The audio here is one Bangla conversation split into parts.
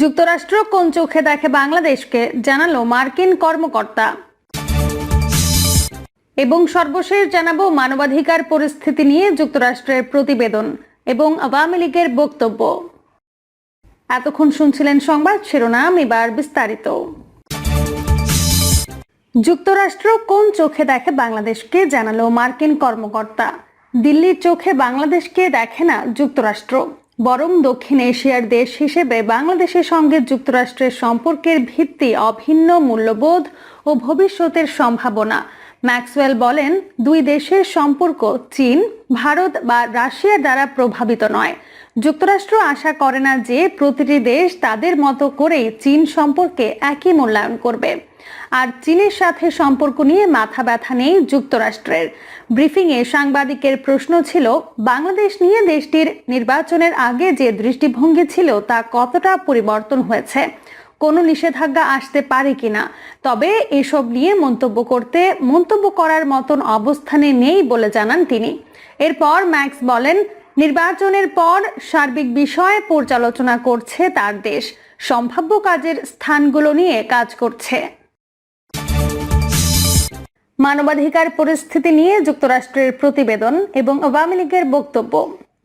যুক্তরাষ্ট্র কোন চোখে দেখে বাংলাদেশকে জানালো মার্কিন কর্মকর্তা। এবং সর্বশেষ জানাব মানবাধিকার পরিস্থিতি নিয়ে যুক্তরাষ্ট্রের প্রতিবেদন এবং আওয়ামী লীগের বক্তব্য। এতক্ষণ শুনছিলেন সংবাদ শিরোনাম, এবার বিস্তারিত। যুক্তরাষ্ট্র কোন চোখে দেখে বাংলাদেশকে জানালো মার্কিন কর্মকর্তা। দিল্লির চোখে বাংলাদেশকে দেখে না যুক্তরাষ্ট্র। বরং দক্ষিণ এশিয়ার দেশ হিসেবে বাংলাদেশের সঙ্গে যুক্তরাষ্ট্রের সম্পর্কের ভিত্তি অভিন্ন মূল্যবোধ ও ভবিষ্যতের সম্ভাবনা। ম্যাক্সওয়েল বলেন, দুই দেশের সম্পর্ক চীন, ভারত বা রাশিয়ার দ্বারা প্রভাবিত নয়। যুক্তরাষ্ট্র আশা করে না যে প্রতিটি দেশ তাদের মতো করেই চীন সম্পর্কে একই মূল্যায়ন করবে। আর চীনের সাথে সম্পর্ক নিয়ে মাথা ব্যথা নেই যুক্তরাষ্ট্রের। ব্রিফিংয়ে সাংবাদিকের প্রশ্ন ছিল, বাংলাদেশ নিয়ে দেশটির নির্বাচনের আগে যে দৃষ্টিভঙ্গি ছিল তা কতটা পরিবর্তন হয়েছে? কোনো নিষেধাজ্ঞা আসতে পারে কিনা? তবে এসব নিয়ে মন্তব্য করতে মন্তব্য করার মতন অবস্থানে নেই বলে জানান তিনি। এরপর ম্যাক্স বলেন, নির্বাচনের পর সার্বিক বিষয়ে পর্যালোচনা করছে তার দেশ। সম্ভাব্য কাজের স্থানগুলো নিয়ে কাজ করছে। মানবাধিকার পরিস্থিতি নিয়ে যুক্তরাষ্ট্রের প্রতিবেদন এবং আওয়ামী লীগের বক্তব্য।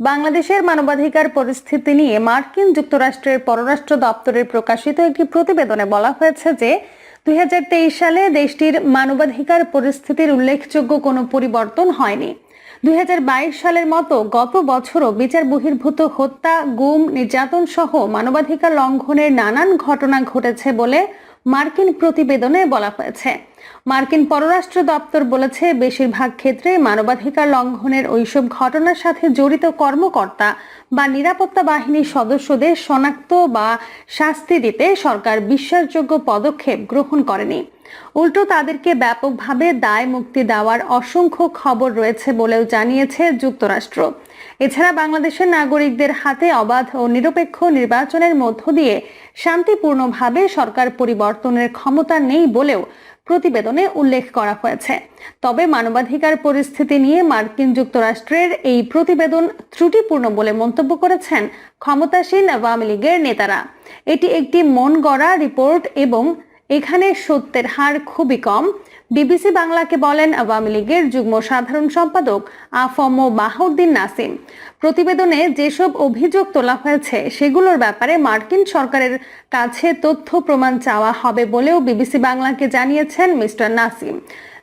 বাংলাদেশের মানবাধিকার পরিস্থিতি নিয়ে মার্কিন যুক্তরাষ্ট্রের পররাষ্ট্র দপ্তরের প্রকাশিত একটি প্রতিবেদনে বলা হয়েছে যে, দুই হাজার তেইশ সালে দেশটির মানবাধিকার পরিস্থিতির উল্লেখযোগ্য কোনো পরিবর্তন হয়নি। দুই হাজার বাইশ সালের মতো গত বছরও বিচার বহির্ভূত হত্যা, গুম, নির্যাতন সহ মানবাধিকার লঙ্ঘনের নানান ঘটনা ঘটেছে বলে মার্কিন প্রতিবেদনে বলা হয়েছে। মার্কিন পররাষ্ট্র দপ্তর বলেছে, বেশিরভাগ ক্ষেত্রে মানবাধিকার লঙ্ঘনের ওইসব ঘটনার সাথে জড়িত কর্মকর্তা বা নিরাপত্তা বাহিনীর সদস্যদের শনাক্ত বা শাস্তি দিতে সরকার বিশ্বাসযোগ্য পদক্ষেপ গ্রহণ করেনি। উল্টো তাদেরকে ব্যাপকভাবে দায় মুক্তি দেওয়ার অসংখ্য খবর রয়েছে বলেও জানিয়েছে যুক্তরাষ্ট্র। এছাড়া বাংলাদেশের নাগরিকদের হাতে অবাধ ও নিরপেক্ষ নির্বাচনের মধ্য দিয়ে শান্তিপূর্ণভাবে সরকার পরিবর্তনের ক্ষমতা নেই বলেও প্রতিবেদনে উল্লেখ করা হয়েছে। তবে মানবাধিকার পরিস্থিতি নিয়ে মার্কিন যুক্তরাষ্ট্রের এই প্রতিবেদন ত্রুটিপূর্ণ বলে মন্তব্য করেছেন ক্ষমতাসীন আওয়ামী লীগের নেতারা। এটি একটি মন গড়া রিপোর্ট এবং এখানে সত্যের হার খুবই কম। বিবিসি বাংলাকে বলেন আওয়ামী লীগের যুগ্ম সাধারণ সম্পাদক আফম বাহাউদ্দিন নাসিম। প্রতিবেদনে যেসব অভিযোগ তোলা হয়েছে, সেগুলোর ব্যাপারে মার্কিন সরকারের কাছে তথ্য প্রমাণ চাওয়া হবে বলেও বিবিসি বাংলাকে জানিয়েছেন মিস্টার নাসিম।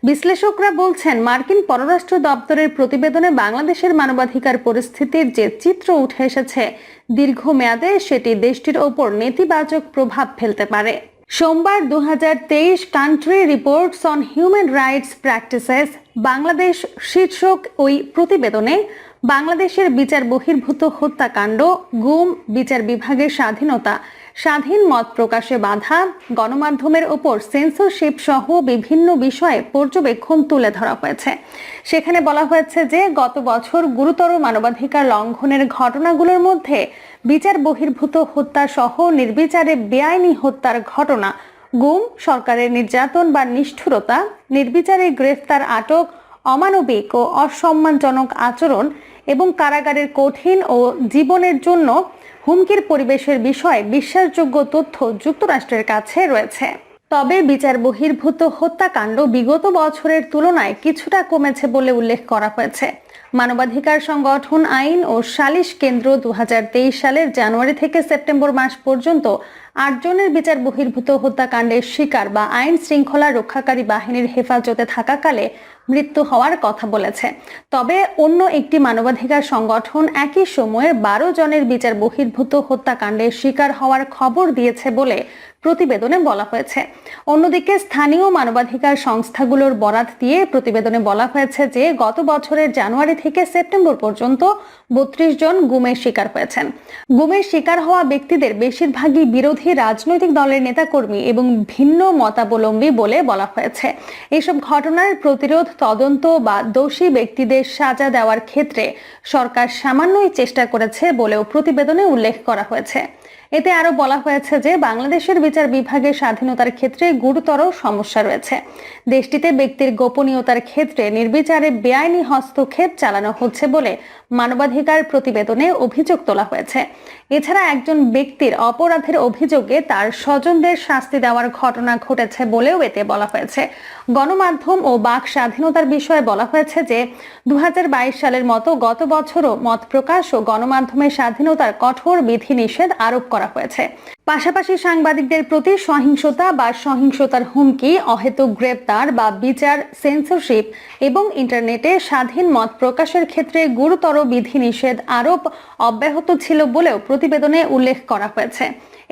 বিশ্লেষকরা বলছেন, মার্কিন পররাষ্ট্র দপ্তরের প্রতিবেদনে বাংলাদেশের মানবাধিকার পরিস্থিতির যে চিত্র উঠে এসেছে, দীর্ঘমেয়াদে সেটি দেশটির ওপর নেতিবাচক প্রভাব ফেলতে পারে। সোমবার দু হাজার তেইশ country reports on human rights practices Bangladesh শীর্ষক ওই প্রতিবেদনে বাংলাদেশের বিচার বহির্ভূত হত্যাকাণ্ড, গুম, বিচার বিভাগের স্বাধীনতা স্বাধীন মত প্রকাশে বাধা, গণমাধ্যমের ওপর সেন্সরশিপ সহ বিভিন্ন বিষয়ে পর্যবেক্ষণ তুলে ধরা হয়েছে। সেখানে বলা হয়েছে যে, গত বছর গুরুতর মানবাধিকার লঙ্ঘনের ঘটনাগুলোর মধ্যে বিচার বহির্ভূত হত্যা সহ নির্বিচারে বেআইনি হত্যার ঘটনা, গুম, সরকারের নির্যাতন বা নিষ্ঠুরতা, নির্বিচারে গ্রেফতার আটক, অমানবিক ও অসম্মানজনক আচরণ এবং কারাগারের কঠিন ও জীবনের জন্য হুমকির পরিবেশের বিষয়ে বিশ্বাসযোগ্য তথ্য যুক্তরাষ্ট্রের কাছে রয়েছে। তবে বিচার বহির্ভূত হত্যাকাণ্ড বিগত বছরের তুলনায় কিছুটা কমেছে বলে উল্লেখ করা হয়েছে। মানবাধিকার সংগঠন আইন ও সালিশ কেন্দ্র দু হাজার তেইশ সালের জানুয়ারি থেকে সেপ্টেম্বর মাস পর্যন্ত আটজনের বিচার বহির্ভূত হত্যাকাণ্ডের শিকার বা আইন শৃঙ্খলা রক্ষাকারী বাহিনীর হেফাজতে থাকাকালে মৃত্যু হওয়ার কথা বলেছে। তবে অন্য একটি মানবাধিকার সংগঠন একই সময়ে বারো জনের বিচার বহির্ভূত হত্যাকাণ্ডের শিকার হওয়ার খবর দিয়েছে বলে প্রতিবেদনে বলা হয়েছে। অন্যদিকে স্থানীয় মানবাধিকার সংস্থাগুলোর বরাত দিয়ে প্রতিবেদনে বলা হয়েছে যে, গত বছরের জানুয়ারি থেকে সেপ্টেম্বর পর্যন্ত বত্রিশ জন গুমের শিকার হয়েছেন। গুমের শিকার হওয়া ব্যক্তিদের বেশিরভাগই বিরোধী রাজনৈতিক দলের নেতাকর্মী এবং ভিন্ন মতাবলম্বী বলে বলা হয়েছে। এসব ঘটনার প্রতিরোধ, তদন্ত বা দোষী ব্যক্তিদের সাজা দেওয়ার ক্ষেত্রে সরকার সামান্যই চেষ্টা করেছে বলেও প্রতিবেদনে উল্লেখ করা হয়েছে। এতে আরও বলা হয়েছে যে, বাংলাদেশের বিচার বিভাগের স্বাধীনতার ক্ষেত্রে গুরুতর সমস্যা রয়েছে। দেশটিতে ব্যক্তির গোপনীয়তার ক্ষেত্রে নির্বিচারে বেআইনি হস্তক্ষেপ চালানো হচ্ছে বলে মানবাধিকার প্রতিবেদনে অভিযোগ তোলা হয়েছে। এছাড়া একজন ব্যক্তির অপরাধের অভিযোগে তার স্বজনদের শাস্তি দেওয়ার ঘটনা ঘটেছে বলেও এতে বলা হয়েছে। গণমাধ্যম ও বাক স্বাধীনতার বিষয়ে বলা হয়েছে যে দু সালের মতো গত বছরও মত প্রকাশ ও গণমাধ্যমের স্বাধীনতার কঠোর বিধিনিষেধ আরোপ করা হয়েছে। পাশাপাশি সাংবাদিকদের প্রতি সহিংসতা বা সহিংসতার হুমকি, অহেতুক গ্রেপ্তার বা বিচার সেন্সরশিপ এবং ইন্টারনেটে স্বাধীন মত প্রকাশের ক্ষেত্রে গুরুতর বিধিনিষেধ আরোপ অব্যাহত ছিল বলেও প্রতিবেদনে উল্লেখ করা হয়েছে।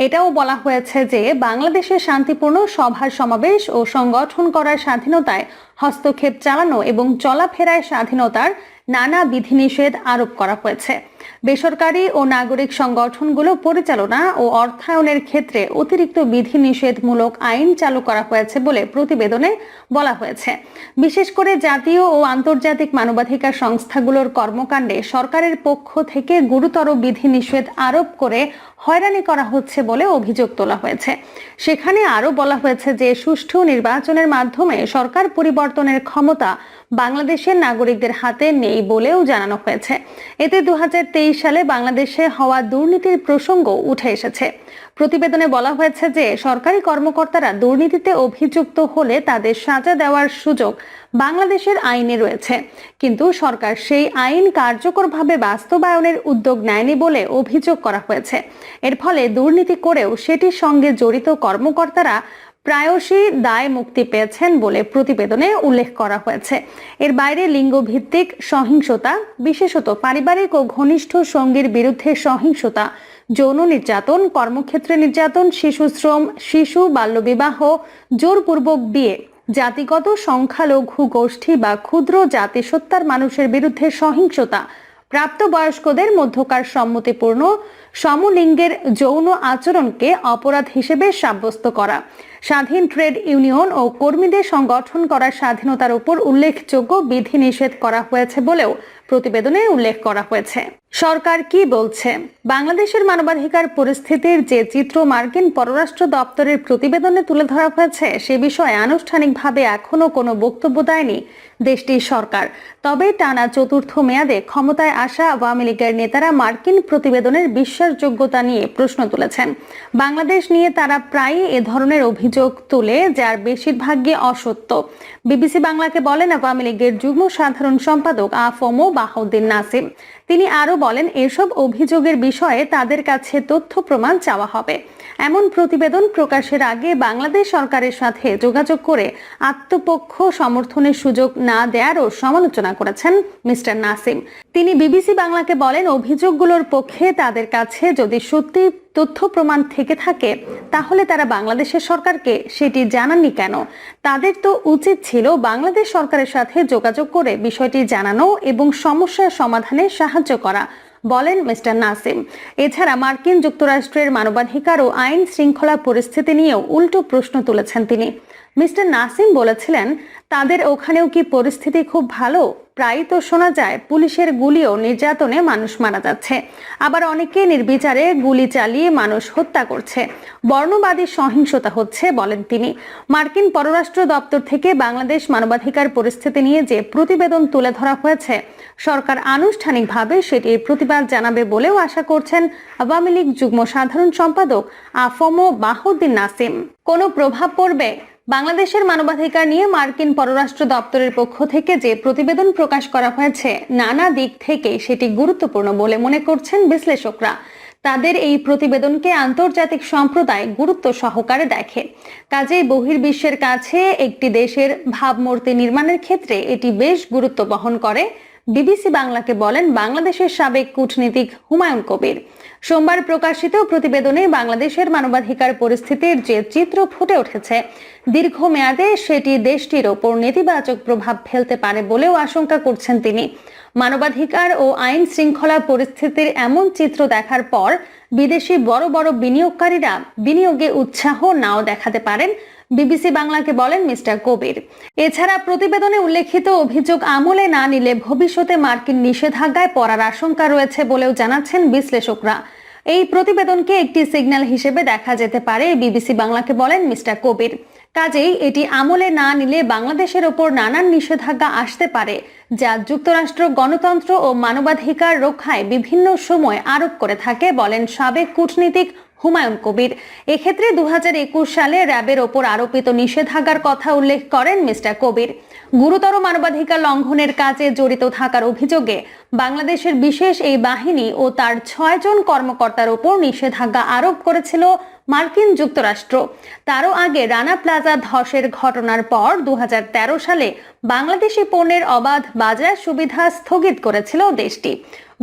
এটাও বলা হয়েছে যে বাংলাদেশে শান্তিপূর্ণ সভার সমাবেশ ও সংগঠন করার স্বাধীনতায় হস্তক্ষেপ চালানো এবং চলাফেরায় স্বাধীনতার নানা বিধিনিষেধ আরোপ করা হয়েছে। বেসরকারি ও নাগরিক সংগঠনগুলো পরিচালনা ও অর্থায়নের ক্ষেত্রে অতিরিক্ত বিধিনিষেধমূলক আইন চালু করা হয়েছে বলে প্রতিবেদনে বলা হয়েছে। বিশেষ করে জাতীয় ও আন্তর্জাতিক মানবাধিকার সংস্থাগুলোর কর্মকাণ্ডে সরকারের পক্ষ থেকে গুরুতর বিধিনিষেধ আরোপ করে হয়রানি করা হচ্ছে বলে অভিযোগ তোলা হয়েছে। সেখানে আরও বলা হয়েছে যে, সুষ্ঠু নির্বাচনের মাধ্যমে সরকার পরিবর্তনের ক্ষমতা বাংলাদেশের নাগরিকদের হাতে নেই বলেও জানানো হয়েছে। এতে দু হাজার সালে বাংলাদেশে হওয়া দুর্নীতির প্রসঙ্গ উঠে এসেছে। প্রতিবেদনে বলা হয়েছে যে, সরকারি কর্মকর্তারা দুর্নীতিতে অভিযুক্ত হলে তাদের সাজা দেওয়ার সুযোগ বাংলাদেশের আইনে রয়েছে। কিন্তু সরকার সেই আইন কার্যকরভাবে বাস্তবায়নের উদ্যোগ নেয়নি বলে অভিযোগ করা হয়েছে। এর ফলে দুর্নীতি করেও সেটির সঙ্গে জড়িত কর্মকর্তারা প্রায়শই দায় মুক্তি পেয়েছেন বলে প্রতিবেদনে উল্লেখ করা হয়েছে। এর বাইরে লিঙ্গভিত্তিক সহিংসতা, বিশেষত পারিবারিক ও ঘনিষ্ঠ সঙ্গীর বিরুদ্ধে সহিংসতা, যৌন নির্যাতন, কর্মক্ষেত্রে নির্যাতন, শিশু শ্রম, শিশু বাল্যবিবাহ, জোরপূর্বক বিয়ে, জাতিগত সংখ্যালঘু গোষ্ঠী বা ক্ষুদ্র জাতিসত্তার মানুষের বিরুদ্ধে সহিংসতা, প্রাপ্তবয়স্কদের মধ্যকার সম্মতিপূর্ণ, সমলিঙ্গের যৌন আচরণকে অপরাধ হিসেবে সাব্যস্ত করা। স্বাধীন ট্রেড ইউনিয়ন ও কর্মীদের সংগঠন করার স্বাধীনতার উপর উল্লেখযোগ্য বিধিনিষেধ করা হয়েছে বলেও প্রতিবেদনে উল্লেখ করা হয়েছে। সরকার কি বলছে? বাংলাদেশের মানবাধিকার পরিস্থিতির যে চিত্র মার্কিন পররাষ্ট্র দপ্তরের প্রতিবেদনে তুলে ধরা হয়েছে, সে বিষয়ে আনুষ্ঠানিকভাবে এখনও কোনো বক্তব্য দেয়নি দেশটির সরকার। তবে টানা চতুর্থ মেয়াদে ক্ষমতায় আসা আওয়ামী লীগের নেতারা মার্কিন প্রতিবেদনের বিশ্বাসযোগ্যতা নিয়ে প্রশ্ন তুলেছেন। বাংলাদেশ নিয়ে তারা প্রায়ই এ ধরনের অভিযোগ তুলে, যার বেশিরভাগই অসত্য। বিবিসি বাংলাকে বলেন, আওয়ামী লীগের যুগ্ম সাধারণ সম্পাদক আফমো বাহাউদ্দিন নাসিম। তিনি আরও বলেন, এসব অভিযোগের বিষয়ে তাদের কাছে তথ্য প্রমাণ চাওয়া হবে। এমন প্রতিবেদন প্রকাশের আগে বাংলাদেশ সরকারের সাথে যোগাযোগ করে আত্মপক্ষ সমর্থনের সুযোগ না দেওয়ারও সমালোচনা করেছেন মিস্টার নাসিম। তিনি বিবিসি বাংলাকে বলেন, অভিযোগগুলোর পক্ষে তাদের কাছে যদি সত্যি তথ্য প্রমাণ থেকে থাকে, তাহলে তারা বাংলাদেশের সরকারকে সেটি জানাননি কেন? তাদের তো উচিত ছিল বাংলাদেশ সরকারের সাথে যোগাযোগ করে বিষয়টি জানানো এবং সমস্যার সমাধানে সাহায্য করা। বলেন মিস্টার নাসিম, এছাড়া মার্কিন যুক্তরাষ্ট্রের মানবাধিকার ও আইন শৃঙ্খলা পরিস্থিতি নিয়েও উল্টো প্রশ্ন তুলেছেন তিনি। মিস্টার নাসিম বলেছিলেন, তাদের ওখানেও কি পরিস্থিতি খুব ভালো? প্রায়ই তো শোনা যায়, পুলিশের গুলি ও নির্যাতনে মানুষ মারা যাচ্ছে। আবার অনেকে নির্বিচারে গুলি চালিয়ে মানুষ হত্যা করছে। বর্ণবাদী সহিংসতা হচ্ছে, বলেন তিনি। মার্কিন পররাষ্ট্র দপ্তর থেকে বাংলাদেশ মানবাধিকার পরিস্থিতি নিয়ে যে প্রতিবেদন তুলে ধরা হয়েছে, সরকার আনুষ্ঠানিকভাবে সেটির প্রতিবাদ জানাবে বলেও আশা করছেন আওয়ামী লীগ যুগ্ম সাধারণ সম্পাদক আফমো বাহুদ্দিন নাসিম। কোনো প্রভাব পড়বে? বাংলাদেশের মানবাধিকার নিয়ে মার্কিন পররাষ্ট্র দপ্তরের পক্ষ থেকে যে প্রতিবেদন প্রকাশ করা হয়েছে, নানা দিক থেকে সেটি গুরুত্বপূর্ণ বলে মনে করছেন বিশ্লেষকরা। তাদের এই প্রতিবেদনকে আন্তর্জাতিক সম্প্রদায় গুরুত্ব সহকারে দেখে। কাজেই বহির্বিশ্বের কাছে একটি দেশের ভাবমূর্তি নির্মাণের ক্ষেত্রে এটি বেশ গুরুত্ব বহন করে। বিবিসি বাংলাকে বলেন বাংলাদেশের সাবেক কূটনীতিক হুমায়ুন কবির। সোমবার প্রকাশিত প্রতিবেদনে বাংলাদেশের মানবাধিকার পরিস্থিতির যে চিত্র ফুটে উঠেছে, দীর্ঘমেয়াদে সেটি দেশটির ওপর নেতিবাচক প্রভাব ফেলতে পারে বলেও আশঙ্কা করছেন তিনি। মানবাধিকার ও আইন শৃঙ্খলা পরিস্থিতির এমন চিত্র দেখার পর বিদেশি বড় বড় বিনিয়োগকারীরা বিনিয়োগে উৎসাহ নাও দেখাতে পারেন বিবিসি বাংলাকে বলেন মিস্টার কবির। এছাড়া প্রতিবেদনে উল্লেখিত অভিযোগ আমলে না নিলে ভবিষ্যতে মার্কিন নিষেধাজ্ঞায় পড়ার আশঙ্কা রয়েছে বলেও জানাচ্ছেন বিশ্লেষকরা। এই প্রতিবেদনকে একটি সিগন্যাল হিসেবে দেখা যেতে পারে, বিবিসি বাংলাকে বলেন মিস্টার কবির। কাজেই এটি আমলে না নিলে বাংলাদেশের ওপর নানান নিষেধাজ্ঞা আসতে পারে, যা যুক্তরাষ্ট্র, গণতন্ত্র ও মানবাধিকার রক্ষায় বিভিন্ন সময় আরোপ করে থাকে বলেন সাবেক কূটনীতিক হুমায়ুন কবির। এক্ষেত্রে দুহাজার একুশ সালে র্যাবের ওপর আরোপিত নিষেধাজ্ঞার কথা উল্লেখ করেন মিস্টার কবির। গুরুতর মানবাধিকার লঙ্ঘনের কাজে জড়িত থাকার অভিযোগে বাংলাদেশের বিশেষ এই বাহিনী ও তার ছয়জন কর্মকর্তার ওপর নিষেধাজ্ঞা আরোপ করেছিল মার্কিন যুক্তরাষ্ট্র। তারও আগে রানা প্লাজা ধসের ঘটনার পর দু হাজার তেরো সালে বাংলাদেশি পণ্যের অবাধ বাজার সুবিধা স্থগিত করেছিল দেশটি।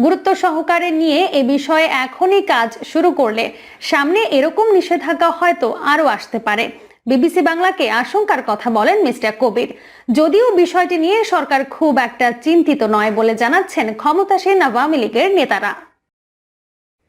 গুরুত্ব সহকারে নিয়ে এ বিষয়ে এখনই কাজ শুরু করলে সামনে এরকম নিষেধাজ্ঞা হয়তো আরও আসতে পারে। বিবিসি বাংলাকে আশঙ্কার কথা বলেন মিস্টার কবির। যদিও বিষয়টি নিয়ে সরকার খুব একটা চিন্তিত নয় বলে জানাচ্ছেন ক্ষমতাসীন আওয়ামী লীগের নেতারা।